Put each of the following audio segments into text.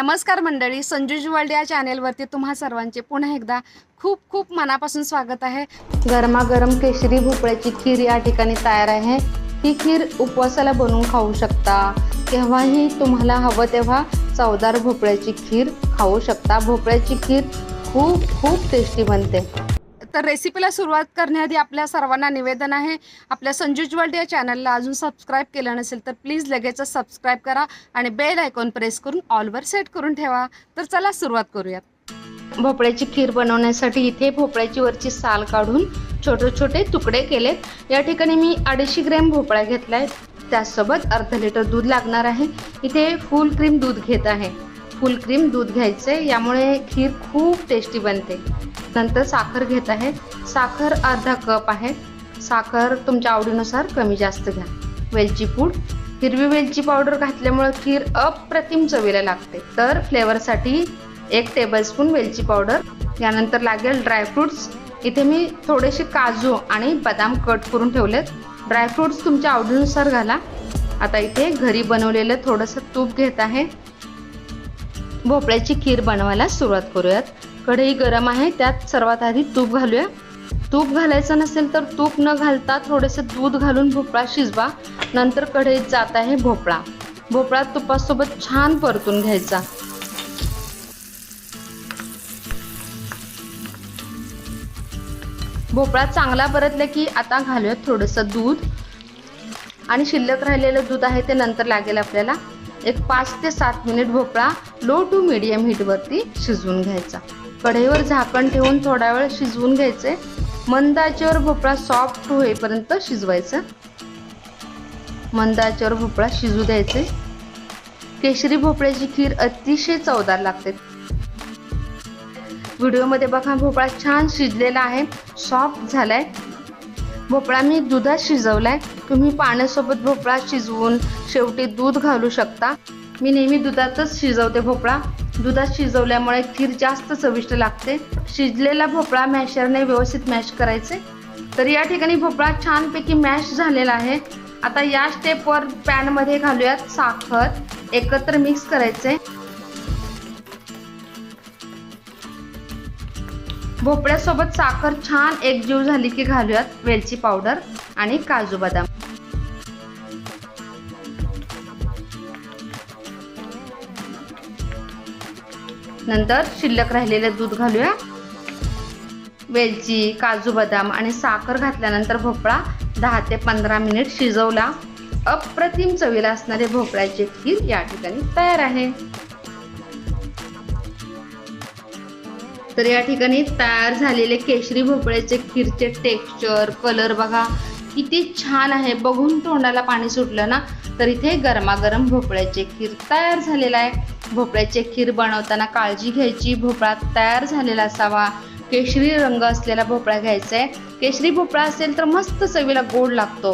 नमस्कार मंडळी संजू वर्ल्ड या चॅनेलवरती तुम्हा सर्वांचे पुन्हा एकदा खूप खूप मनापासून स्वागत आहे. गरमागरम केशरी भोपळ्याची खीर या ठिकाणी तयार आहे. ही खीर उपवासाला बनवून खाऊ शकता. केव्हाही तुम्हाला हवं तेव्हा चवदार भोपळ्याची खीर खाऊ शकता. भोपळ्याची खीर खूप खूप टेस्टी बनते. तर रेसिपीला सुरुवात करण्याआधी आपल्या सर्वांना निवेदन आहे. आपल्या संजूज वर्ल्ड या चॅनलला अजून सबस्क्राईब केलं नसेल तर प्लीज लगेचच सबस्क्राईब करा आणि बेल आयकॉन प्रेस करून ऑलवर सेट करून ठेवा. तर चला सुरुवात करूयात. भोपळ्याची खीर बनवण्यासाठी इथे भोपळ्याची वरची साल काढून छोटे छोटे तुकडे केलेत. या ठिकाणी मी अडीचशे ग्रॅम भोपळा आहे त्यासोबत अर्धा लिटर दूध लागणार आहे. इथे फुल क्रीम दूध घेत आहे. फुल क्रीम दूध घ्यायचे यामुळे खीर खूप टेस्टी बनते. नंतर साखर घेत आहे. साखर अर्धा कप आहे. साखर तुमच्या आवडीनुसार कमी जास्त घ्या. वेलची पूड. हिरवी वेलची पावडर घातल्यामुळे खीर अप्रतिम चवीला लागते. तर फ्लेवरसाठी एक टेबलस्पून वेलची पावडर. यानंतर लागेल ड्रायफ्रुट्स इथे मी थोडेसे काजू आणि बदाम कट करून ठेवलेत. ड्रायफ्रुट्स तुमच्या आवडीनुसार घाला. आता इथे घरी बनवलेलं थोडंसं तूप घेत आहे. भोपळ्याची खीर बनवायला सुरुवात करूयात. कढई गरम आहे त्यात सर्वात आधी तूप घालूया. तूप घालायचं नसेल तर तूप न घालता थोडंसं दूध घालून भोपळा शिजवा. नंतर कढईत जात आहे भोपळा. भोपळा तुपासोबत छान परतून घ्यायचा. भोपळा चांगला परतला की आता घालूयात थोडंसं दूध. आणि शिल्लक राहिलेलं दूध आहे ते नंतर लागेल आपल्याला. एक पाच ते सात मिनिट भोपळा लो टू मिडियम हीटवरती शिजवून घ्यायचा. कढईवर झाकण ठेवून थोडा वेळ शिजवून घ्यायचे. मंदाचेवर भोपळा सॉफ्ट होईपर्यंत शिजवायचं. मंदाचेवर भोपळा शिजू द्यायचे. केशरी भोपळ्याची खीर अतिशय चवदार लागते. व्हिडिओमध्ये बघा भोपळा छान शिजलेला आहे. सॉफ्ट झालाय. भोपळा मी दुधात शिजवलाय. तुम्ही पाण्यासोबत भोपळा शिजवून शेवटी दूध घालू शकता. मी नेहमी दुधातच शिजवते भोपळा. दुधात शिजवल्यामुळे खीर जास्त चविष्ट लागते. शिजलेला भोपळा मॅशरने व्यवस्थित मॅश करायचे. तर या ठिकाणी भोपळा छानपैकी मॅश झालेला आहे. आता या स्टेपवर पॅनमध्ये घालूयात साखर. एकत्र मिक्स करायचे. भोपळ्यासोबत साखर छान एकजीव झाली की घालूयात वेलची पावडर आणि काजू बदाम. नंतर शिल्लक राहिलेले दूध घालूया. वेलची काजू बदाम आणि साखर घातल्यानंतर भोपळा दहा ते पंधरा मिनिट शिजवला. अप्रतिम चवीला असणारे भोपळ्याची खीर या ठिकाणी तयार आहे. तर या ठिकाणी तयार झालेले केशरी भोपळ्याचे खीरचे टेक्स्चर कलर बघा. किती छान आहे. बघून तोंडाला पाणी सुटलं ना? तर इथे गरमागरम भोपळ्याचे खीर तयार झालेला आहे. भोपळ्याचे खीर बनवताना काळजी घ्यायची. भोपळा तयार झालेला असावा. केशरी रंग असलेला भोपळा घ्यायचा आहे केशरी भोपळा असेल तर मस्त चवीला गोड लागतो.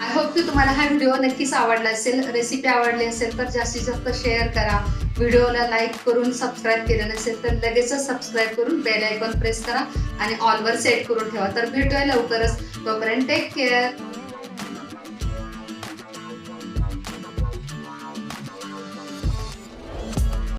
आय होप की तुम्हाला हा व्हिडिओ नक्कीच आवडला असेल. रेसिपी आवडली असेल तर जास्तीत जास्त शेअर करा. व्हिडिओला लाईक करून सबस्क्राईब केलं नसेल तर लगेचच सबस्क्राईब करून बेल आयकॉन प्रेस करा आणि ऑलवर सेट करून ठेवा. तर भेटूया लवकरच. तोपर्यंत टेक केअर